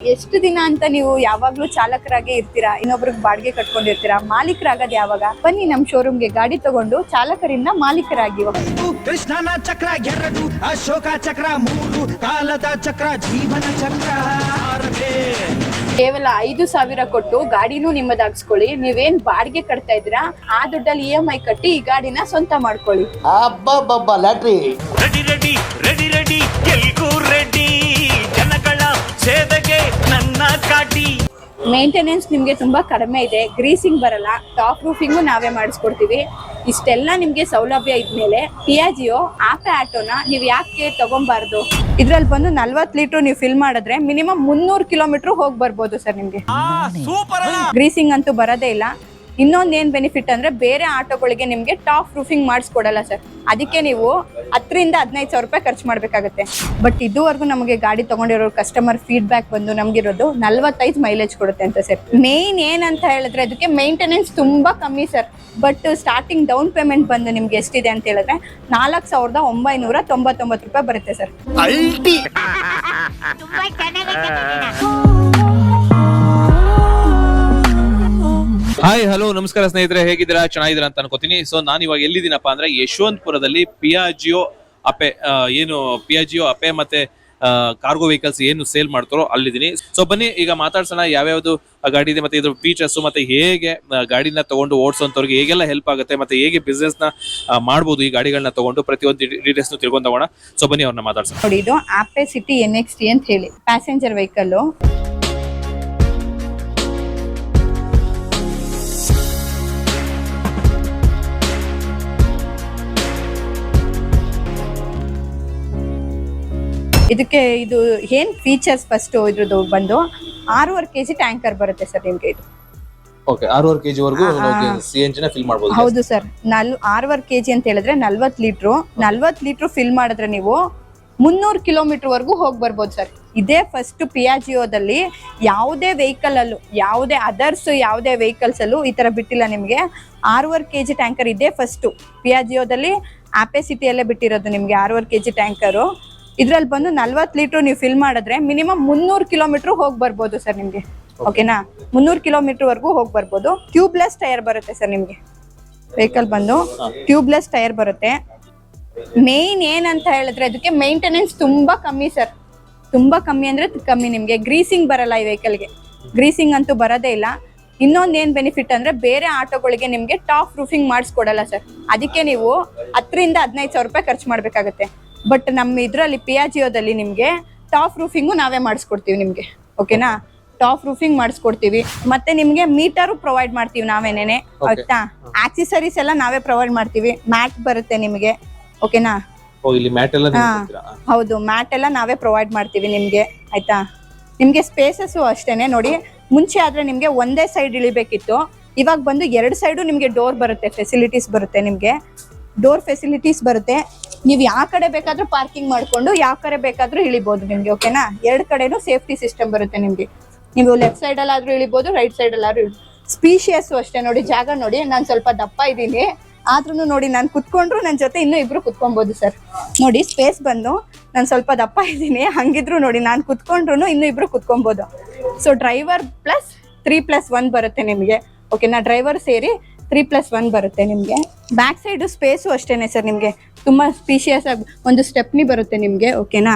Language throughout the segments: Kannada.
ಎಷ್ಟು ದಿನ ಅಂತ ನೀವು ಯಾವಾಗ್ಲೂ ಚಾಲಕರಾಗೆ ಇರ್ತೀರಾ? ಇನ್ನೊಬ್ರಿಗೆ ಬಾಡಿಗೆ ಕಟ್ಕೊಂಡಿರ್ತೀರಾ? ಮಾಲೀಕರಾಗದ್ ಯಾವಾಗ? ಬನ್ನಿ ನಮ್ ಶೋರೂಮ್ಗೆ ಗಾಡಿ ತಗೊಂಡು ಚಾಲಕರಿಂದ ಮಾಲೀಕರಾಗಿ ಕೃಷ್ಣನ ಚಕ್ರ ಎರಡು ಅಶೋಕ ಚಕ್ರ ಮೂರು ಕಾಲದ ಚಕ್ರ ಜೀವನ ಚಕ್ರ. ಕೇವಲ ಐದು ಸಾವಿರ ಕೊಟ್ಟು ಗಾಡಿನೂ ನಿಮ್ಮದಾಗಿಸ್ಕೊಳ್ಳಿ. ನೀವೇನ್ ಬಾಡಿಗೆ ಕಟ್ತಾ ಇದ್ದೀರಾ? ಆ ದುಡ್ಡಲ್ಲಿ ಇ ಎಂ ಐ ಕಟ್ಟಿ ಈ ಗಾಡಿನ ಸ್ವಂತ ಮಾಡ್ಕೊಳ್ಳಿ. ಅಬ್ಬಬ್ಬಬ್ಬ ಲ್ಯಾಟ್ರಿ ರೆಡಿ ರೆಡಿ ರೆಡಿ ರೆಡಿ ಎಲ್ಗೂ ರೆಡಿ. ಜನಗಳ ಸೇವೆಗೆ ನನ್ನ ಕಾಟಿ. ಮೇಂಟೆನೆನ್ಸ್ ನಿಮಗೆ ತುಂಬಾ ಕಡಿಮೆ ಇದೆ. ಗ್ರೀಸಿಂಗ್ ಬರಲ್ಲ. ಟಾಪ್ ರೂಫಿಂಗು ನಾವೇ ಮಾಡಿಸ್ಕೊಡ್ತೀವಿ. ಇಷ್ಟೆಲ್ಲ ನಿಮಗೆ ಸೌಲಭ್ಯ ಇದ್ಮೇಲೆ ಪಿಯಾಜಿಯೋ ಆಪೆ ಆಟೋನ ನೀವು ಯಾಕೆ ತಗೊಂಬಾರ್ದು? ಇದ್ರಲ್ಲಿ ಬಂದು ನಲ್ವತ್ತು ಲೀಟರ್ ನೀವು ಫಿಲ್ ಮಾಡಿದ್ರೆ ಮಿನಿಮಮ್ ಮುನ್ನೂರು ಕಿಲೋಮೀಟರ್ ಹೋಗಿ ಬರ್ಬೋದು ಸರ್ ನಿಮಗೆ. ಗ್ರೀಸಿಂಗ್ ಅಂತೂ ಬರೋದೇ ಇಲ್ಲ. ಇನ್ನೊಂದ್ ಏನ್ ಬೆನಿಫಿಟ್ ಅಂದ್ರೆ ಬೇರೆ ಆಟೋಗಳಿಗೆ ನಿಮ್ಗೆ ಟಾಪ್ ರೂಫಿಂಗ್ ಮಾಡಿಸ್ಕೊಡಲ್ಲ ಸರ್ ಅದಕ್ಕೆ ನೀವು ಹತ್ತರಿಂದ ಹದಿನೈದು ಸಾವಿರ ರೂಪಾಯಿ ಖರ್ಚು ಮಾಡಬೇಕಾಗುತ್ತೆ. ಬಟ್ ಇದುವರೆಗೂ ನಮಗೆ ಗಾಡಿ ತಗೊಂಡಿರೋ ಕಸ್ಟಮರ್ ಫೀಡ್ಬ್ಯಾಕ್ ಬಂದು ನಮ್ಗಿರೋದು ನಲ್ವತ್ತೈದು ಮೈಲೇಜ್ ಕೊಡುತ್ತೆ ಅಂತ ಸರ್ ಮೇನ್ ಏನಂತ ಹೇಳಿದ್ರೆ ಅದಕ್ಕೆ ಮೇಂಟೆನೆನ್ಸ್ ತುಂಬಾ ಕಮ್ಮಿ sir but starting down payment ಬಂದು ನಿಮ್ಗೆ ಎಷ್ಟಿದೆ ಅಂತ ಹೇಳಿದ್ರೆ ನಾಲ್ಕು ಸಾವಿರದ ಒಂಬೈನೂರ ತೊಂಬತ್ತೊಂಬತ್ತು ರೂಪಾಯಿ ಬರುತ್ತೆ ಸರ್ ಹಾಯ್ ಹಲೋ ನಮಸ್ಕಾರ ಸ್ನೇಹಿತರೆ ಹೇಗಿದ್ದೀರಾ? ಚೆನ್ನಾಗಿದ್ದೀರಾ ಅಂತ ಅನ್ಕೋತೀನಿ. ಸೊ ನಾನು ಇವಾಗ ಎಲ್ಲಿದ್ದೀನಪ್ಪ ಅಂದ್ರೆ ಯಶವಂತಪುರದಲ್ಲಿ ಪಿಯಾಜಿಯೋ ಅಪೆ ಏನು ಪಿಯಾಜಿಯೋ ಅಪೆ ಮತ್ತೆ ಕಾರ್ಗೋ ವೆಹಿಕಲ್ಸ್ ಏನು ಸೇಲ್ ಮಾಡ್ತಾರೋ ಅಲ್ಲಿದ್ದೀನಿ. ಸೊ ಬನ್ನಿ ಈಗ ಮಾತಾಡ್ಸೋಣ ಯಾವ್ಯಾವ್ದು ಗಾಡಿ ಇದೆ ಮತ್ತೆ ಇದ್ರ ಫೀಚರ್ಸ್ ಮತ್ತೆ ಹೇಗೆ ಗಾಡಿನ ತಗೊಂಡು ಓಡಿಸೋಂಥವ್ರಿಗೆ ಹೇಗೆಲ್ಲ ಹೆಲ್ಪ್ ಆಗುತ್ತೆ ಮತ್ತೆ ಹೇಗೆ ಬಿಸ್ನೆಸ್ನ ಆ, ಮಾಡ್ಬೋದು ಈ ಗಾಡಿಗಳನ್ನ ತಗೊಂಡು ಪ್ರತಿಯೊಂದು ಡೀಟೇಲ್ಸ್ ತಿಳ್ಕೊಂಡ್ ಸೊ ಬನ್ನಿ ಅವ್ರನ್ನ ಮಾತಾಡ್ಸೋಣ. ಇದು ಸಿಟಿ ಎನ್ ಎಕ್ಸ್ ಅಂತ ಹೇಳಿ ಪ್ಯಾಸೆಂಜರ್ ವೆಹಿಕಲ್ ಇದಕ್ಕೆ ಇದು ಏನ್ ಫೀಚರ್ಸ್ ಫಸ್ಟ್ ಇದ್ರದ್ದು ಬಂದು ಆರೂವರೆ ಕೆಜಿ ಟ್ಯಾಂಕರ್ ಬರುತ್ತೆ ಸರ್ ನಿಮ್ಗೆ ಇದು. ಓಕೆ ಆರೂವರೆ ಕೆಜಿ ವರೆಗೂ. ಸಿ ಎನ್ ಜಿನ ಫಿಲ್ ಮಾಡ್ಬೋದು. ಹೌದು ಸರ್ ನಲ್ ಆರೂವರೆ ಕೆಜಿ ಅಂತ ಹೇಳಿದ್ರೆ ನಲ್ವತ್ ಲೀಟ್ರು. ನಲ್ವತ್ ಲೀಟ್ರು ಫಿಲ್ ಮಾಡಿದ್ರೆ ನೀವು ಮುನ್ನೂರು ಕಿಲೋಮೀಟರ್ ವರೆಗೂ ಹೋಗಿ ಬರ್ಬೋದು ಸರ್ ಇದೇ ಫಸ್ಟ್ ಪಿಯಾಜಿಯೋದಲ್ಲಿ ಯಾವುದೇ ವೆಹಿಕಲ್ ಅಲ್ಲೂ ಯಾವುದೇ ಅದರ್ಸ್ ಯಾವುದೇ ವೆಹಿಕಲ್ಸ್ ಅಲ್ಲೂ ಈ ತರ ಬಿಟ್ಟಿಲ್ಲ ನಿಮಗೆ. ಆರೂವರೆ ಕೆ ಜಿ ಟ್ಯಾಂಕರ್ ಇದೇ ಫಸ್ಟು ಪಿಯಾಜಿಯೋದಲ್ಲಿ ಆಪೆ ಸಿಟಿಯಲ್ಲೇ ಬಿಟ್ಟಿರೋದು ನಿಮಗೆ ಆರೂವರೆ ಕೆ ಜಿ ಟ್ಯಾಂಕರು ಇದ್ರಲ್ಲಿ ಬಂದು ನಲ್ವತ್ತು ಲೀಟರ್ ನೀವು ಫಿಲ್ ಮಾಡಿದ್ರೆ ಮಿನಿಮಮ್ ಮುನ್ನೂರು ಕಿಲೋಮೀಟರ್ ಹೋಗಿ ಬರ್ಬೋದು ಸರ್ ನಿಮಗೆ. ಓಕೆನಾ ಮುನ್ನೂರು ಕಿಲೋಮೀಟರ್ ವರೆಗೂ ಹೋಗಿ ಬರ್ಬೋದು. ಟ್ಯೂಬ್ಲೆಸ್ ಟೈರ್ ಬರುತ್ತೆ ಸರ್ ನಿಮಗೆ. ವೆಹಿಕಲ್ ಬಂದು ಟ್ಯೂಬ್ಲೆಸ್ ಟೈರ್ ಬರುತ್ತೆ. ಮೇನ್ ಏನಂತ ಹೇಳಿದ್ರೆ ಅದಕ್ಕೆ ಮೇಂಟೆನೆನ್ಸ್ ತುಂಬಾ ಕಮ್ಮಿ ಸರ್ ತುಂಬಾ ಕಮ್ಮಿ ಅಂದ್ರೆ ಕಮ್ಮಿ ನಿಮಗೆ. ಗ್ರೀಸಿಂಗ್ ಬರಲ್ಲ ಈ ವೆಹಿಕಲ್ಗೆ ಗ್ರೀಸಿಂಗ್ ಅಂತೂ ಬರೋದೇ ಇಲ್ಲ. ಇನ್ನೊಂದ್ ಏನ್ ಬೆನಿಫಿಟ್ ಅಂದ್ರೆ ಬೇರೆ ಆಟೋಗಳಿಗೆ ನಿಮ್ಗೆ ಟಾಪ್ ರೂಫಿಂಗ್ ಮಾಡಿಸ್ಕೊಡಲ್ಲ ಸರ್ ಅದಕ್ಕೆ ನೀವು ಹತ್ತರಿಂದ ಹದಿನೈದು ಸಾವಿರ ರೂಪಾಯಿ ಖರ್ಚು ಮಾಡ್ಬೇಕಾಗುತ್ತೆ. ಬಟ್ ನಮ್ಮ ಇದ್ರಲ್ಲಿ ಪಿಯಾಜಿಯೋದಲ್ಲಿ ನಿಮಗೆ ಟಾಪ್ ರೂಫಿಂಗು ನಾವೇ ಮಾಡಿಸ್ಕೊಡ್ತೀವಿ ನಿಮಗೆ ಓಕೆನಾ ಟಾಪ್ ರೂಫಿಂಗ್ ಮಾಡಿಸ್ಕೊಡ್ತೀವಿ. ಮತ್ತೆ ನಿಮ್ಗೆ ಮೀಟರು ಪ್ರೊವೈಡ್ ಮಾಡ್ತೀವಿ ನಾವೇನೇನೆ ಆಯ್ತಾ? ಆಕ್ಸೆಸರೀಸ್ ಎಲ್ಲ ನಾವೇ ಪ್ರೊವೈಡ್ ಮಾಡ್ತೀವಿ. ಮ್ಯಾಟ್ ಬರುತ್ತೆ ನಿಮಗೆ ಓಕೆನಾ. ಹೌದು ಮ್ಯಾಟ್ ಎಲ್ಲ ನಾವೇ ಪ್ರೊವೈಡ್ ಮಾಡ್ತೀವಿ ನಿಮ್ಗೆ ಆಯ್ತಾ? ನಿಮ್ಗೆ ಸ್ಪೇಸಸ್ಸು ಅಷ್ಟೇನೆ ನೋಡಿ ಮುಂಚೆ ಆದ್ರೆ ನಿಮ್ಗೆ ಒಂದೇ ಸೈಡ್ ಇಳಿಬೇಕಿತ್ತು. ಇವಾಗ ಬಂದು ಎರಡು ಸೈಡು ನಿಮ್ಗೆ ಡೋರ್ ಬರುತ್ತೆ ಫೆಸಿಲಿಟೀಸ್ ಬರುತ್ತೆ ನಿಮ್ಗೆ. ಡೋರ್ ಫೆಸಿಲಿಟೀಸ್ ಬರುತ್ತೆ. ನೀವು ಯಾವ ಕಡೆ ಬೇಕಾದ್ರೂ ಪಾರ್ಕಿಂಗ್ ಮಾಡ್ಕೊಂಡು ಯಾವ ಕಡೆ ಬೇಕಾದ್ರೂ ಇಳಿಬಹುದು ನಿಮ್ಗೆ ಓಕೆನಾ ಎರಡು ಕಡೆನೂ ಸೇಫ್ಟಿ ಸಿಸ್ಟಮ್ ಬರುತ್ತೆ ನಿಮ್ಗೆ. ನೀವು ಲೆಫ್ಟ್ ಸೈಡ್ ಅಲ್ಲಾದ್ರೂ ಇಳಿಬಹುದು ರೈಟ್ ಸೈಡ್ ಅಲ್ಲಿ ಆದ್ರೂ ಸ್ಪೀಶಿಯಸ್ ಅಷ್ಟೇ ನೋಡಿ, ಜಾಗ ನೋಡಿ, ನಾನು ಸ್ವಲ್ಪ ದಪ್ಪ ಇದ್ದೀನಿ. ಆದ್ರೂ ನೋಡಿ, ನಾನು ಕುತ್ಕೊಂಡ್ರು ನನ್ನ ಜೊತೆ ಇನ್ನೂ ಇಬ್ರು ಕುತ್ಕೊಬೋದು ಸರ್. ನೋಡಿ ಸ್ಪೇಸ್ ಬಂದು ನಾನು ಸ್ವಲ್ಪ ದಪ್ಪ ಇದ್ದೀನಿ, ಹಂಗಿದ್ರು ನೋಡಿ, ನಾನು ಕುತ್ಕೊಂಡ್ರು ಇನ್ನೂ ಇಬ್ರು ಕುತ್ಕೊಬೋದು. So driver plus three plus one ಬರುತ್ತೆ ನಿಮಗೆ ಓಕೆನಾ ಡ್ರೈವರ್ ಸೇರಿ ತ್ರೀ ಪ್ಲಸ್ ಒನ್ ಬರುತ್ತೆ ನಿಮಗೆ. ಬ್ಯಾಕ್ ಸೈಡು ಸ್ಪೇಸು ಅಷ್ಟೇನೆ ಸರ್ ನಿಮಗೆ. ತುಂಬ ಸ್ಪೀಷಿಯಸ್ ಆಗಿ ಒಂದು ಸ್ಟೆಪ್ನಿ ಬರುತ್ತೆ ನಿಮಗೆ ಓಕೆನಾ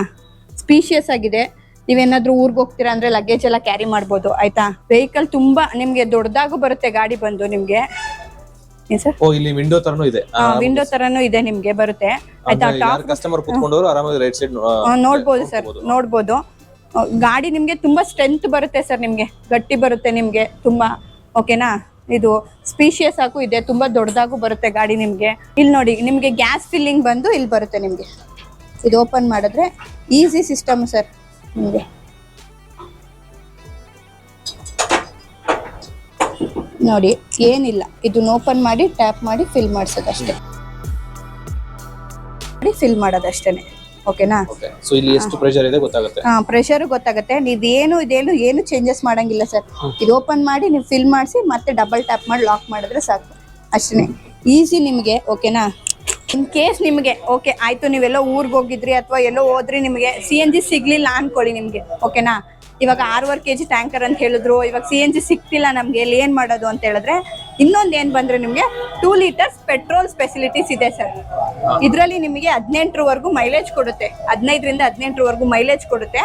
ಸ್ಪೀಷಿಯಸ್ ಆಗಿದೆ. ನೀವೇನಾದರೂ ಊರಿಗೆ ಹೋಗ್ತೀರಾ ಅಂದ್ರೆ ಲಗೇಜ್ ಎಲ್ಲ ಕ್ಯಾರಿ ಮಾಡ್ಬೋದು ಆಯಿತಾ? ವೆಹಿಕಲ್ ತುಂಬಾ ನಿಮಗೆ ದೊಡ್ಡದಾಗೂ ಬರುತ್ತೆ ಗಾಡಿ ಬಂದು ನಿಮಗೆ. ಸರ್ ಓ ಇಲ್ಲಿ ವಿಂಡೋ ತರನು ಇದೆ. ವಿಂಡೋ ತರನು ಇದೆ ನಿಮ್ಗೆ ಬರುತ್ತೆ. ಆಯ್ತಾ ಟಾಪ್ ಕಸ್ಟಮರ್ ಕುತ್ಕೊಂಡವರು ಆರಾಮಾಗಿ ರೈಟ್ ಸೈಡ್ ನೋಡ್ಬೋದು ಸರ್ ನೋಡ್ಬೋದು. ಗಾಡಿ ನಿಮ್ಗೆ ತುಂಬಾ ಸ್ಟ್ರೆಂತ್ ಬರುತ್ತೆ ಸರ್ ನಿಮ್ಗೆ. ಗಟ್ಟಿ ಬರುತ್ತೆ ನಿಮ್ಗೆ ತುಂಬಾ ಓಕೆನಾ ಇದು ಸ್ಪೀಶಿಯಸ್ ಆಗೂ ಇದೆ, ತುಂಬಾ ದೊಡ್ಡದಾಗೂ ಬರುತ್ತೆ ಗಾಡಿ ನಿಮ್ಗೆ. ಇಲ್ಲಿ ನೋಡಿ, ನಿಮ್ಗೆ ಗ್ಯಾಸ್ ಫಿಲ್ಲಿಂಗ್ ಬಂದು ಇಲ್ಲಿ ಬರುತ್ತೆ ನಿಮ್ಗೆ. ಇದು ಓಪನ್ ಮಾಡಿದ್ರೆ ಈಸಿ ಸಿಸ್ಟಮ್ ಸರ್ ನಿಮ್ಗೆ. ನೋಡಿ, ಏನಿಲ್ಲ. ಇದನ್ನ ಓಪನ್ ಮಾಡಿ ಟ್ಯಾಪ್ ಮಾಡಿ ಫಿಲ್ ಮಾಡಿಸೋದಷ್ಟೇ. ಮಾಡಿ ಫಿಲ್ ಮಾಡೋದಷ್ಟೇನೆ. ಓಕೆನಾ ಸೊ ಇಲ್ಲಿ ಎಷ್ಟು ಪ್ರೆಷರ್ ಇದೆ ಗೊತ್ತಾಗುತ್ತೆ? ಹಾ ಪ್ರೆಷರ್ ಗೊತ್ತಾಗುತ್ತೆ. ನೀವೇನು ಇದೇನು ಏನು ಚೇಂಜಸ್ ಮಾಡಂಗಿಲ್ಲ ಸರ್ ಇದು ಓಪನ್ ಮಾಡಿ ನೀವು ಫಿಲ್ ಮಾಡಿಸಿ ಮತ್ತೆ ಡಬಲ್ ಟ್ಯಾಪ್ ಮಾಡಿ ಲಾಕ್ ಮಾಡಿದ್ರೆ ಸಾಕು. ಅಷ್ಟೇ ಈಸಿ ನಿಮಗೆ ಓಕೆನಾ ಇನ್ ಕೇಸ್ ನಿಮಗೆ ಓಕೆ ಆಯ್ತು ನೀವೆಲ್ಲೋ ಊರಿಗೆ ಹೋಗಿದ್ರಿ ಅಥವಾ ಎಲ್ಲೋ ಹೋದ್ರಿ ನಿಮಗೆ ಸಿ ಎನ್ ಜಿ ಸಿಗ್ಲಿಲ್ಲ ಅನ್ಕೊಳ್ಳಿ ನಿಮಗೆ ಓಕೆನಾ ಇವಾಗ ಆರೂವರೆ ಕೆ ಜಿ ಟ್ಯಾಂಕರ್ ಅಂತ ಹೇಳಿದ್ರು ಇವಾಗ ಸಿ ಎನ್ ಜಿ ಸಿಕ್ತಿಲ್ಲ ನಮ್ಗೆ ಇಲ್ಲಿ ಏನ್ ಮಾಡೋದು ಅಂತ ಹೇಳಿದ್ರೆ ಇನ್ನೊಂದ್ ಏನ್ ಬಂದ್ರೆ ನಿಮ್ಗೆ ಟೂ ಲೀಟರ್ಸ್ ಪೆಟ್ರೋಲ್ ಫೆಸಿಲಿಟೀಸ್ ಇದೆ ಸರ್ ಇದರಲ್ಲಿ ನಿಮಗೆ ಹದಿನೆಂಟರವರೆಗೂ ಮೈಲೇಜ್ ಕೊಡುತ್ತೆ. ಹದಿನೈದರಿಂದ ಹದಿನೆಂಟರವರೆಗೂ ಮೈಲೇಜ್ ಕೊಡುತ್ತೆ.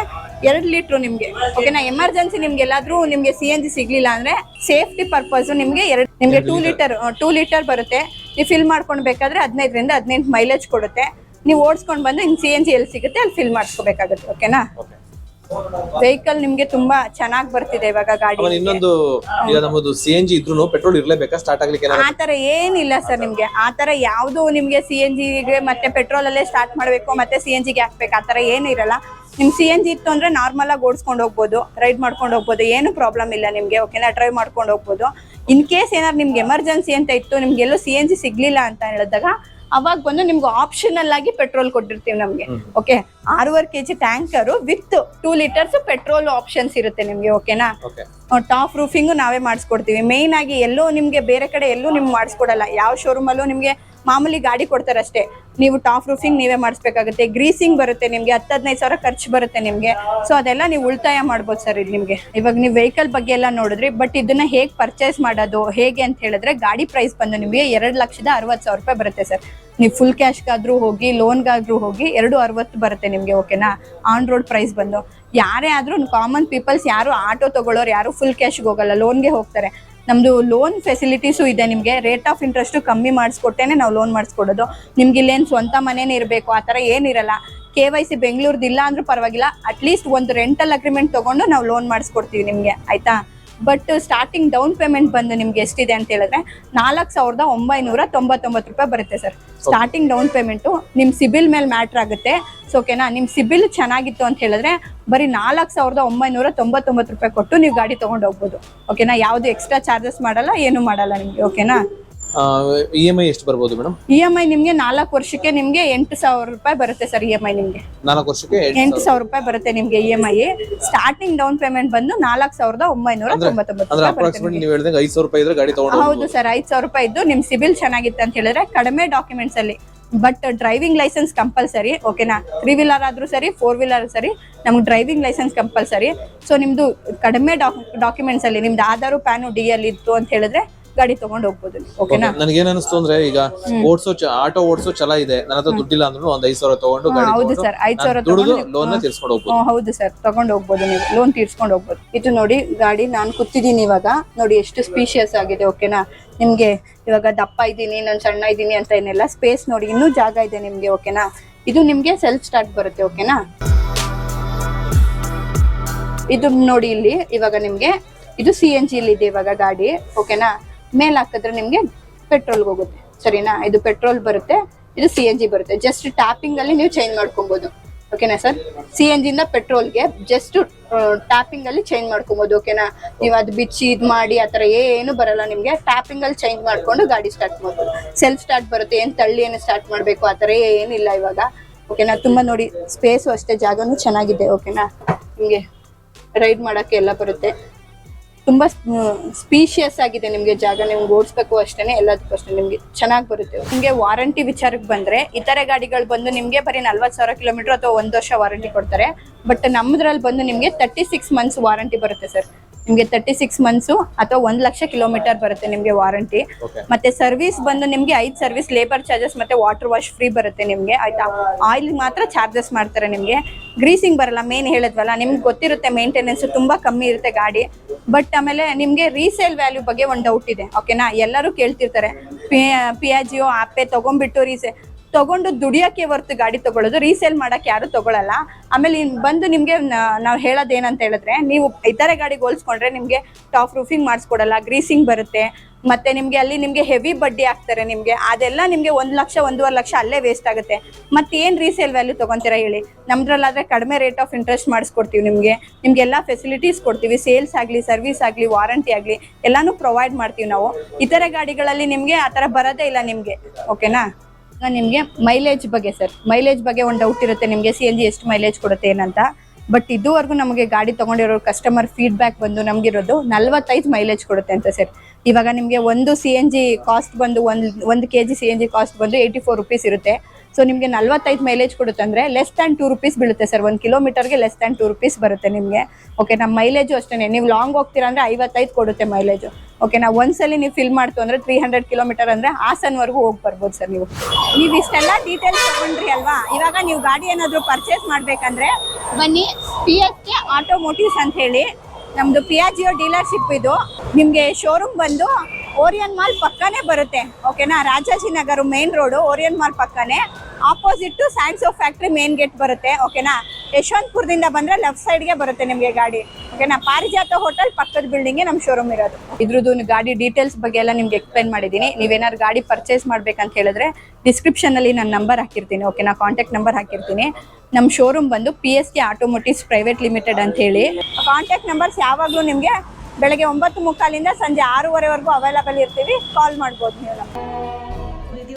ಎರಡು ಲೀಟ್ರು ನಿಮಗೆ. ಓಕೆನಾ ಎಮರ್ಜೆನ್ಸಿ ನಿಮ್ಗೆ ಎಲ್ಲಾದ್ರೂ ನಿಮಗೆ ಸಿ ಎನ್ ಜಿ ಸಿಗ್ಲಿಲ್ಲ ಅಂದ್ರೆ ಸೇಫ್ಟಿ ಪರ್ಪಸ್ ನಿಮಗೆ ಎರಡು ನಿಮಗೆ ಟೂ ಲೀಟರ್ ಟೂ ಲೀಟರ್ ಬರುತ್ತೆ. ನೀವು ಫಿಲ್ ಮಾಡ್ಕೊಂಡು ಬೇಕಾದ್ರೆ ಹದಿನೈದರಿಂದ ಹದಿನೆಂಟು ಮೈಲೇಜ್ ಕೊಡುತ್ತೆ. ನೀವು ಓಡಿಸ್ಕೊಂಡು ಬಂದು ಇನ್ನು ಸಿ ಎನ್ ಜಿ ಎಲ್ಲಿ ಸಿಗುತ್ತೆ ಅಲ್ಲಿ ಫಿಲ್ ಮಾಡಿಸ್ಕೋಬೇಕಾಗುತ್ತೆ. ಓಕೆನಾ ವೆಹಿಕಲ್ ನಿಮ್ಗೆ ತುಂಬಾ ಚೆನ್ನಾಗಿ ಬರ್ತಿದೆ ಇವಾಗ ಗಾಡಿ ಇನ್ನೊಂದು ಈಗ ನಮ್ಮದು ಸಿ ಎನ್ ಜಿ ಇದ್ರು ಪೆಟ್ರೋಲ್ ಇರ್ಲೇಬೇಕಾ? ಸ್ಟಾರ್ಟ್ ಆಗ್ಲಿಕ್ಕೆ ಆತರ ಏನಿಲ್ಲ ಸರ್ ನಿಮ್ಗೆ. ಆತರ ತರ ಯಾವ್ದು ನಿಮ್ಗೆ ಸಿ ಎನ್ ಜಿಗೆ ಮತ್ತೆ ಪೆಟ್ರೋಲ್ ಅಲ್ಲೇ ಸ್ಟಾರ್ಟ್ ಮಾಡ್ಬೇಕು ಮತ್ತೆ ಸಿ ಎನ್ ಜಿಗೆ ಹಾಕ್ಬೇಕು ಆತರ ತರ ಏನು ಇರಲ್ಲ. ನಿಮ್ ಸಿ ಎನ್ ಜಿ ಇತ್ತು ಅಂದ್ರೆ ನಾರ್ಮಲ್ ಆಗಿ ಓಡಿಸ್ಕೊಂಡು ಹೋಗ್ಬೋದು ರೈಡ್ ಮಾಡ್ಕೊಂಡು ಹೋಗ್ಬೋದು ಏನು ಪ್ರಾಬ್ಲಮ್ ಇಲ್ಲ ನಿಮ್ಗೆ ಓಕೆನಾ ಡ್ರೈವ್ ಮಾಡ್ಕೊಂಡು ಹೋಗ್ಬೋದು. ಇನ್ ಕೇಸ್ ಏನಾದ್ರು ನಿಮ್ಗೆ ಎಮರ್ಜೆನ್ಸಿ ಅಂತ ಇತ್ತು ನಿಮ್ಗೆ ಎಲ್ಲೂ ಸಿ ಎನ್ ಜಿ ಸಿಗ್ಲಿಲ್ಲ ಅಂತ ಹೇಳಿದಾಗ ಅವಾಗ ಬಂದು ನಿಮ್ಗೆ ಆಪ್ಷನಲ್ ಆಗಿ ಪೆಟ್ರೋಲ್ ಕೊಟ್ಟಿರ್ತೀವಿ ನಮ್ಗೆ ಓಕೆ ಆರೂವರೆ K G tanker with two litres petrol options ಇರುತ್ತೆ ನಿಮ್ಗೆ ಓಕೆನಾ ಓಕೆ ಟಾಪ್ ರೂಫಿಂಗು ನಾವೇ ಮಾಡಿಸ್ಕೊಡ್ತೀವಿ. ಮೇಯ್ನ್ ಆಗಿ ಎಲ್ಲೋ ನಿಮ್ಗೆ ಬೇರೆ ಕಡೆ ಎಲ್ಲೂ ನಿಮ್ಗೆ ಮಾಡಿಸ್ಕೊಡಲ್ಲ. ಯಾವ ಶೋರೂಮಲ್ಲೂ ನಿಮ್ಗೆ ಮಾಮೂಲಿ ಗಾಡಿ ಕೊಡ್ತಾರೆ ಅಷ್ಟೇ ನೀವು ಟಾಪ್ ರೂಫಿಂಗ್ ನೀವೇ ಮಾಡಿಸ್ಬೇಕಾಗುತ್ತೆ. ಗ್ರೀಸಿಂಗ್ ಬರುತ್ತೆ ನಿಮಗೆ, ಹತ್ತು, ಹದಿನೈದು ಸಾವಿರ ಖರ್ಚು ಬರುತ್ತೆ ನಿಮಗೆ. ಸೊ ಅದೆಲ್ಲ ನೀವು ಉಳಿತಾಯ ಮಾಡ್ಬೋದು ಸರ್ ಇದು ನಿಮಗೆ. ಇವಾಗ ನೀವು ವೆಹಿಕಲ್ ಬಗ್ಗೆ ಎಲ್ಲ ನೋಡಿದ್ರಿ ಬಟ್ ಇದನ್ನ ಹೇಗೆ ಪರ್ಚೇಸ್ ಮಾಡೋದು, ಹೇಗೆ ಅಂತ ಹೇಳಿದ್ರೆ ಗಾಡಿ ಪ್ರೈಸ್ ಬಂದು ನಿಮಗೆ ಎರಡು ಲಕ್ಷದ ಅರವತ್ತು ಸಾವಿರ ರೂಪಾಯಿ ಬರುತ್ತೆ ಸರ್. ನೀವು ಫುಲ್ ಕ್ಯಾಶ್ಗಾದ್ರೂ ಹೋಗಿ ಲೋನ್ಗಾದ್ರೂ ಹೋಗಿ ಎರಡು ಅರವತ್ತು ಬರುತ್ತೆ ನಿಮಗೆ ಓಕೆನಾ ಆನ್ ರೋಡ್ ಪ್ರೈಸ್ ಬಂದು. ಯಾರೇ ಆದ್ರೂ ಕಾಮನ್ ಪೀಪಲ್ಸ್ ಯಾರು ಆಟೋ ತಗೊಳ್ಳೋರು ಯಾರು ಫುಲ್ ಕ್ಯಾಶ್ಗೆ ಹೋಗಲ್ಲ ಲೋನ್ಗೆ ಹೋಗ್ತಾರೆ. ನಮ್ದು ಲೋನ್ ಫೆಸಿಲಿಟೀಸು ಇದೆ ನಿಮಗೆ. ರೇಟ್ ಆಫ್ ಇಂಟ್ರೆಸ್ಟು ಕಮ್ಮಿ ಮಾಡಿಸ್ಕೊಟ್ಟೇನೆ ನಾವು ಲೋನ್ ಮಾಡಿಸ್ಕೊಡೋದು. ನಿಮ್ಗೆ ಇಲ್ಲೇನು ಸ್ವಂತ ಮನೇನೇ ಇರಬೇಕು, ಆ ಥರ ಏನಿರಲ್ಲ ಕೆ ವೈ ಸಿ ಬೆಂಗಳೂರ್ದು ಇಲ್ಲ ಅಂದ್ರೂ ಪರವಾಗಿಲ್ಲ. ಅಟ್ಲೀಸ್ಟ್ ಒಂದು ರೆಂಟಲ್ ಅಗ್ರಿಮೆಂಟ್ ತೊಗೊಂಡು ನಾವು ಲೋನ್ ಮಾಡಿಸ್ಕೊಡ್ತೀವಿ ನಿಮಗೆ. ಆಯ್ತಾ? ಬಟ್ ಸ್ಟಾರ್ಟಿಂಗ್ ಡೌನ್ ಪೇಮೆಂಟ್ ಬಂದು ನಿಮ್ಗೆ ಎಷ್ಟಿದೆ ಅಂತ ಹೇಳಿದ್ರೆ ನಾಲ್ಕು ಸಾವಿರದ ಒಂಬೈನೂರ ತೊಂಬತ್ತೊಂಬತ್ತು ರೂಪಾಯಿ ಬರುತ್ತೆ ಸರ್. ಸ್ಟಾರ್ಟಿಂಗ್ ಡೌನ್ ಪೇಮೆಂಟು ನಿಮ್ಮ ಸಿಬಿಲ್ ಮೇಲೆ ಮ್ಯಾಟ್ರ್ ಆಗುತ್ತೆ. ಸೊ ಓಕೆನಾ ನಿಮ್ಮ ಸಿಬಿಲ್ ಚೆನ್ನಾಗಿತ್ತು ಅಂತ ಹೇಳಿದ್ರೆ ಬರೀ ನಾಲ್ಕು ಸಾವಿರದ ಒಂಬೈನೂರ ತೊಂಬತ್ತೊಂಬತ್ತು ರೂಪಾಯಿ ಕೊಟ್ಟು ನೀವು ಗಾಡಿ ತೊಗೊಂಡು ಹೋಗ್ಬೋದು. ಓಕೆನಾ ಯಾವುದು ಎಕ್ಸ್ಟ್ರಾ ಚಾರ್ಜಸ್ ಮಾಡಲ್ಲ ಏನು ಮಾಡಲ್ಲ ನಿಮಗೆ. ಓಕೆನಾ ಇ ಎಂ ಐ ಎಷ್ಟು ಬರ್ಬೋದು ಮೇಡಮ್? ಇ ಎಂ ಐ ನಿಮಗೆ ನಾಲ್ಕು ವರ್ಷಕ್ಕೆ ನಿಮ್ಗೆ ಎಂಟು ಸಾವಿರ ರೂಪಾಯಿ ಬರುತ್ತೆ ಸರ್ ಇ ಎಂ ಐ ನಿಮ್ಗೆ. ನಾಲ್ಕು ವರ್ಷಕ್ಕೆ ಎಂಟು ಸಾವಿರ. ರೂಪಾಯಿ ಬರುತ್ತೆ ನಿಮ್ಗೆ E M I starting down payment ಬಂದು ನಾಲ್ಕು ಸಾವಿರದ ಒಂಬೈನೂರ ತೊಂಬತ್ತೊಂಬತ್ತು. ನೀವು ಹೇಳಿದಂಗೆ ಐದು ಸಾವಿರ ರೂಪಾಯಿ ಇದ್ರೆ ಗಾಡಿ ತಗೊಂಡು ಹೌದು ಸರ್ ಐದು ಸಾವಿರ ರೂಪಾಯಿ ಇದ್ದು ನಿಮ್ ಸಿಬಿಲ್ ಚೆನ್ನಾಗಿತ್ತು ಅಂತ ಹೇಳಿದ್ರೆ ಕಡಿಮೆ ಡಾಕ್ಯುಮೆಂಟ್ಸ್ ಅಲ್ಲಿ. ಬಟ್ ಡ್ರೈವಿಂಗ್ ಲೈಸೆನ್ಸ್ ಕಂಪಲ್ಸರಿ ಓಕೆನಾ ತ್ರೀ ವೀಲರ್ ಆದ್ರೂ ಸರಿ ಫೋರ್ ವೀಲರ್ ಸರಿ ನಮ್ಗೆ ಡ್ರೈವಿಂಗ್ ಲೈಸೆನ್ಸ್ ಕಂಪಲ್ಸರಿ ಸೊ ನಿಮ್ದು ಕಡಿಮೆ ಡಾಕ್ಯುಮೆಂಟ್ಸ್ ಅಲ್ಲಿ ನಿಮ್ದು ಆಧಾರು ಪ್ಯಾನು ಡಿ ಅಲ್ಲಿ ಇತ್ತು ಅಂತ ಹೇಳಿದ್ರೆ ಗಾಡಿ ತಗೊಂಡು ಹೋಗ್ಬೋದು ಓಕೆನಾ ನನಗೆ ನನಗೇನ್ ಅನಿಸ್ತು ಅಂದ್ರೆ ಈಗ ಓಡಿಸೋ ಆಟೋ ಓಡಿಸೋ ಚಲ ಇದೆ ನನ್ನ ಹತ್ರ ದುಡ್ಡಿಲ್ಲ ಅಂದ್ರೂ ಒಂದ್ ಐದು ಸಾವಿರ ತಗೊಂಡು ಗಾಡಿ ಹೌದು ಸರ್ ಐದು ಸಾವಿರ ಲೋನ್. ತೀರ್ಸ್ಕೊಂಡು ಹೋಗ್ಬೋದು. ಹೌದು ಸರ್ ತಗೊಂಡು ಹೋಗ್ಬೋದು ನೀವು ಲೋನ್ ತೀರ್ಸ್ಕೊಂಡು ಹೋಗ್ಬೋದು. ಇದು ನೋಡಿ ಗಾಡಿ ನಾನು ಕೂತಿದೀನಿ ಇವಾಗ ನೋಡಿ ಎಷ್ಟು ಸ್ಪೀಷಿಯಸ್ ಆಗಿದೆ ಓಕೆನಾ ನಿಮ್ಗೆ ಇವಾಗ ದಪ್ಪ ಇದ್ದೀನಿ ನಾನು ಸಣ್ಣ ಇದ್ದೀನಿ ಅಂತ ಏನೆಲ್ಲ ಸ್ಪೇಸ್ ನೋಡಿ ಇನ್ನೂ ಜಾಗ ಇದೆ ನಿಮ್ಗೆ ಓಕೆನಾ ಇದು ನಿಮ್ಗೆ ಸೆಲ್ಫ್ ಸ್ಟಾರ್ಟ್ ಬರುತ್ತೆ ಓಕೆನಾ ಇದು ನೋಡಿ ಇಲ್ಲಿ ಇವಾಗ ನಿಮ್ಗೆ ಇದು ಸಿ ಎನ್ ಜಿ ಇದೆ ಇವಾಗ ಗಾಡಿ ಓಕೆನಾ ಮೇಲ್ ಹಾಕಿದ್ರೆ ನಿಮ್ಗೆ ಪೆಟ್ರೋಲ್ಗೆ ಹೋಗುತ್ತೆ. ಸರಿನಾ? ಇದು ಪೆಟ್ರೋಲ್ ಬರುತ್ತೆ, ಇದು ಸಿ ಎನ್ ಜಿ ಬರುತ್ತೆ. ಜಸ್ಟ್ ಟ್ಯಾಪಿಂಗ್ ಅಲ್ಲಿ ನೀವು ಚೇಂಜ್ ಮಾಡ್ಕೊಬಹುದು ಓಕೆನಾ ಸರ್ ಸಿ ಎನ್ ಜಿಂದ ಪೆಟ್ರೋಲ್ಗೆ ಜಸ್ಟ್ ಟ್ಯಾಪಿಂಗ್ ಅಲ್ಲಿ ಚೇಂಜ್ ಮಾಡ್ಕೊಬಹುದು ಓಕೆನಾ ನೀವು ಅದು ಬಿಚ್ಚಿ ಇದ್ ಮಾಡಿ ಆತರ ಏನು ಬರಲ್ಲ ನಿಮ್ಗೆ. ಟ್ಯಾಪಿಂಗ್ ಅಲ್ಲಿ ಚೇಂಜ್ ಮಾಡ್ಕೊಂಡು ಗಾಡಿ ಸ್ಟಾರ್ಟ್ ಮಾಡ್ಬೋದು. ಸೆಲ್ಫ್ ಸ್ಟಾರ್ಟ್ ಬರುತ್ತೆ. ಏನ್ ತಳ್ಳಿ ಏನು ಸ್ಟಾರ್ಟ್ ಮಾಡ್ಬೇಕು ಆತರ ಏನಿಲ್ಲ ಇವಾಗ. ಓಕೆನಾ ತುಂಬಾ ನೋಡಿ ಸ್ಪೇಸ್ ಅಷ್ಟೇ, ಜಾಗನೂ ಚೆನ್ನಾಗಿದೆ. ಓಕೆನಾ ನಿಮ್ಗೆ ರೈಡ್ ಮಾಡಕ್ಕೆ ಎಲ್ಲ ಬರುತ್ತೆ. ತುಂಬಾ ಸ್ಪೀಷಿಯಸ್ ಆಗಿದೆ ನಿಮ್ಗೆ ಜಾಗ, ನಿಮ್ಗೆ ಓಡಿಸ್ಬೇಕು ಅಷ್ಟೇನೆ ಎಲ್ಲದಕ್ಕೂ ಅಷ್ಟೇ ನಿಮ್ಗೆ ಚೆನ್ನಾಗಿ ಬರುತ್ತೆ ನಿಮ್ಗೆ ವಾರಂಟಿ ವಿಚಾರಕ್ಕೆ ಬಂದ್ರೆ, ಇತರೆ ಗಾಡಿಗಳು ಬಂದು ನಿಮ್ಗೆ ಬರೀ ನಲ್ವತ್ತು ಸಾವಿರ ಕಿಲೋಮೀಟರ್ ಅಥವಾ ಒಂದ್ ವರ್ಷ ವಾರಂಟಿ ಕೊಡ್ತಾರೆ ಬಟ್ ನಮ್ಮದ್ರಲ್ಲಿ ಬಂದು ನಿಮ್ಗೆ ತರ್ಟಿ ಸಿಕ್ಸ್ ಮಂತ್ಸ್ ವಾರಂಟಿ ಬರುತ್ತೆ ಸರ್. ನಿಮ್ಗೆ ತರ್ಟಿ ಸಿಕ್ಸ್ ಮಂತ್ಸು ಅಥವಾ ಒಂದ್ ಲಕ್ಷ ಕಿಲೋಮೀಟರ್ ಬರುತ್ತೆ ನಿಮ್ಗೆ ವಾರಂಟಿ ಮತ್ತೆ ಸರ್ವಿಸ್ ಬಂದು ನಿಮ್ಗೆ ಐದು ಸರ್ವಿಸ್ ಲೇಬರ್ ಚಾರ್ಜಸ್ ಮತ್ತೆ ವಾಟರ್ ವಾಶ್ ಫ್ರೀ ಬರುತ್ತೆ ನಿಮ್ಗೆ ಆಯ್ತಾ? ಆಯಿಲ್ ಮಾತ್ರ ಚಾರ್ಜಸ್ ಮಾಡ್ತಾರೆ ನಿಮ್ಗೆ. ಗ್ರೀಸಿಂಗ್ ಬರಲ್ಲ ಮೇನ್ ಹೇಳಿದ್ವಲ್ಲ ನಿಮ್ಗೆ ಗೊತ್ತಿರುತ್ತೆ ಮೇಂಟೆನೆನ್ಸ್ ತುಂಬಾ ಕಮ್ಮಿ ಇರುತ್ತೆ ಗಾಡಿ. ಬಟ್ ಆಮೇಲೆ ನಿಮ್ಗೆ ರೀಸೇಲ್ ವ್ಯಾಲ್ಯೂ ಬಗ್ಗೆ ಒಂದು ಡೌಟ್ ಇದೆ ಓಕೆನಾ ಎಲ್ಲರೂ ಕೇಳ್ತಿರ್ತಾರೆ. ಪಿ ಪಿಯಾಜಿಯೋ ಆಪೆ ತಗೊಂಡ್ಬಿಟ್ಟು ರೀಸೇ ತಗೊಂಡು ದುಡಿಯೋಕೆ ಹೊರ್ತು ಗಾಡಿ ತಗೊಳ್ಳೋದು ರೀಸೇಲ್ ಮಾಡೋಕೆ ಯಾರು ತಗೊಳ್ಳಲ್ಲ ಆಮೇಲೆ ಬಂದು ನಿಮ್ಗೆ ನಾವು ಹೇಳೋದು ಏನಂತ ಹೇಳಿದ್ರೆ, ನೀವು ಇತರೆ ಗಾಡಿಗೆ ಹೋಲ್ಸ್ಕೊಂಡ್ರೆ ನಿಮ್ಗೆ ಟಾಪ್ ರೂಫಿಂಗ್ ಮಾಡಿಸ್ಕೊಡಲ್ಲ ಗ್ರೀಸಿಂಗ್ ಬರುತ್ತೆ, ಮತ್ತೆ ನಿಮ್ಗೆ ಅಲ್ಲಿ ನಿಮ್ಗೆ ಹೆವಿ ಬಡ್ಡಿ ಹಾಕ್ತಾರೆ ನಿಮ್ಗೆ, ಅದೆಲ್ಲ ನಿಮ್ಗೆ ಒಂದ್ ಲಕ್ಷ, ಒಂದೂವರೆ ಲಕ್ಷ ಅಲ್ಲೇ ವೇಸ್ಟ್ ಆಗುತ್ತೆ. ಮತ್ತೆ ಏನ್ ರೀಸೇಲ್ ವ್ಯಾಲ್ಯೂ ತಗೊಂತೀರಾ ಹೇಳಿ? ನಮ್ದ್ರಲ್ಲಾದ್ರೆ ಕಡಿಮೆ ರೇಟ್ ಆಫ್ ಇಂಟ್ರೆಸ್ಟ್ ಮಾಡಿಸ್ಕೊಡ್ತೀವಿ ನಿಮ್ಗೆ. ಎಲ್ಲ ಫೆಸಿಲಿಟೀಸ್ ಕೊಡ್ತೀವಿ ಸೇಲ್ಸ್ ಆಗ್ಲಿ ಸರ್ವಿಸ್ ಆಗ್ಲಿ ವಾರಂಟಿ ಆಗ್ಲಿ, ಎಲ್ಲಾನು ಪ್ರೊವೈಡ್ ಮಾಡ್ತೀವಿ ನಾವು. ಇತರೆ ಗಾಡಿಗಳಲ್ಲಿ ನಿಮ್ಗೆ ಆ ತರ ಬರೋದೇ ಇಲ್ಲ ನಿಮ್ಗೆ ಓಕೆನಾ ನಿಮ್ಗೆ ಮೈಲೇಜ್ ಬಗ್ಗೆ ಸರ್ ಮೈಲೇಜ್ ಬಗ್ಗೆ ಒಂದು ಡೌಟ್ ಇರುತ್ತೆ, ನಿಮಗೆ ಸಿ ಎನ್ ಜಿ ಎಷ್ಟು ಮೈಲೇಜ್ ಕೊಡುತ್ತೆ ಏನಂತ. ಬಟ್ ಇದುವರೆಗೂ ನಮಗೆ ಗಾಡಿ ತೊಗೊಂಡಿರೋ ಕಸ್ಟಮರ್ ಫೀಡ್ಬ್ಯಾಕ್ ಬಂದು ನಮಗಿರೋದು ನಲ್ವತ್ತೈದು ಮೈಲೇಜ್ ಕೊಡುತ್ತೆ ಅಂತ ಸರ್ ಇವಾಗ ನಿಮಗೆ ಒಂದು ಸಿ ಜಿ ಕಾಸ್ಟ್ ಬಂದು ಒಂದು ಒಂದು ಕೆ ಜಿ ಜಿ ಕಾಸ್ಟ್ ಬಂದು ಏಯ್ಟಿ ಫೋರ್ ರುಪೀಸ್ ಇರುತ್ತೆ. ಸೊ ನಿಮಗೆ ನಲ್ವತ್ತೈದು ಮೈಲೇಜ್ ಕೊಡುತ್ತೆ ಅಂದರೆ ಲೆಸ್ ದ್ಯಾನ್ ಟೂ ರುಪೀಸ್ ಬೀಳುತ್ತೆ ಸರ್ ಒಂದು ಕಿಲೋಮೀಟರ್ಗೆ ಲೆಸ್ ದ್ಯಾನ್ ಟೂ ರುಪೀಸ್ ಬರುತ್ತೆ ನಿಮಗೆ. ಓಕೆ ನಮ್ಮ ಮೈಲೇಜು ಅಷ್ಟೇ ನೀವು ಲಾಂಗ್ ಹೋಗ್ತೀರಾ ಅಂದರೆ ಐವತ್ತೈದು ಕೊಡುತ್ತೆ ಮೈಲೇಜು ಓಕೆ ನಾವು ಒಂದ್ಸಲಿ ನೀವು ಫಿಲ್ ಮಾಡ್ತು ಅಂದರೆ ತ್ರೀ ಹಂಡ್ರೆಡ್ ಕಿಲೋಮೀಟರ್ ಅಂದರೆ ಹಾಸನ್ವರೆಗೂ ಹೋಗಿ ಬರ್ಬೋದು ಸರ್ ನೀವು. ನೀವು ಇಷ್ಟೆಲ್ಲ ಡೀಟೇಲ್ಸ್ ತಗೊಂಡ್ರಿ ಅಲ್ವಾ? ಇವಾಗ ನೀವು ಗಾಡಿ ಏನಾದರೂ ಪರ್ಚೇಸ್ ಮಾಡಬೇಕಂದ್ರೆ ಬನ್ನಿ ಪಿ ಎಸ್ ಕೆ ಆಟೋಮೋಟಿವ್ಸ್ ಅಂತ ಹೇಳಿ. ನಮ್ದು ಪಿಯಾಜಿಯೋ ಡೀಲರ್ಶಿಪ್ ಇದು. ನಿಮಗೆ ಶೋರೂಮ್ ಬಂದು ಓರಿಯನ್ ಮಾಲ್ ಪಕ್ಕನೆ ಬರುತ್ತೆ. ಓಕೆನಾ Rajajinagar main road Orion mall ಪಕ್ಕನೇ. Opposite ಸ್ಯಾಂಡ್ಸೋ ಫ್ಯಾಕ್ಟ್ರಿ ಮೇನ್ ಗೇಟ್ ಬರುತ್ತೆ ಓಕೆನಾ ಯಶವಂತಪುರದಿಂದ ಬಂದ್ರೆ ಲೆಫ್ಟ್ ಸೈಡ್ಗೆ ಬರುತ್ತೆ ನಿಮಗೆ ಗಾಡಿ. ಓಕೆನಾ ಪಾರಿಜಾತ ಹೋಟೆಲ್ ಪಕ್ಕದ ಬಿಲ್ಡಿಂಗ್ಗೆ ನಮ್ಮ ಶೋರೂಮ್ ಇರೋದು. ಇದ್ರದ್ದು ಗಾಡಿ ಡೀಟೇಲ್ಸ್ ಬಗ್ಗೆ ಎಲ್ಲ ನಿಮ್ಗೆ ಎಕ್ಸ್ಪ್ಲೈನ್ ಮಾಡಿದ್ದೀನಿ ನೀವೇನಾದ್ರು ಗಾಡಿ ಪರ್ಚೇಸ್ ಮಾಡ್ಬೇಕಂತ ಹೇಳಿದ್ರೆ ಡಿಸ್ಕ್ರಿಪ್ಷನ್ ಅಲ್ಲಿ ನನ್ನ ನಂಬರ್ ಹಾಕಿರ್ತೀನಿ ಓಕೆನಾ ಕಾಂಟ್ಯಾಕ್ಟ್ ನಂಬರ್ ಹಾಕಿರ್ತೀನಿ. ನಮ್ಮ ಶೋರೂಮ್ ಬಂದು P S K automotives private limited ಅಂತ ಹೇಳಿ. ಕಾಂಟ್ಯಾಕ್ಟ್ ನಂಬರ್ಸ್ ಯಾವಾಗಲೂ ನಿಮಗೆ ಬೆಳಗ್ಗೆ ಒಂಬತ್ತು ಮುಕ್ಕಾಲಿಂದ ಸಂಜೆ ಆರೂವರೆವರೆಗೂ ಅವೈಲಬಲ್ ಇರ್ತೀವಿ. ಕಾಲ್ ಮಾಡ್ಬೋದು ನೀವು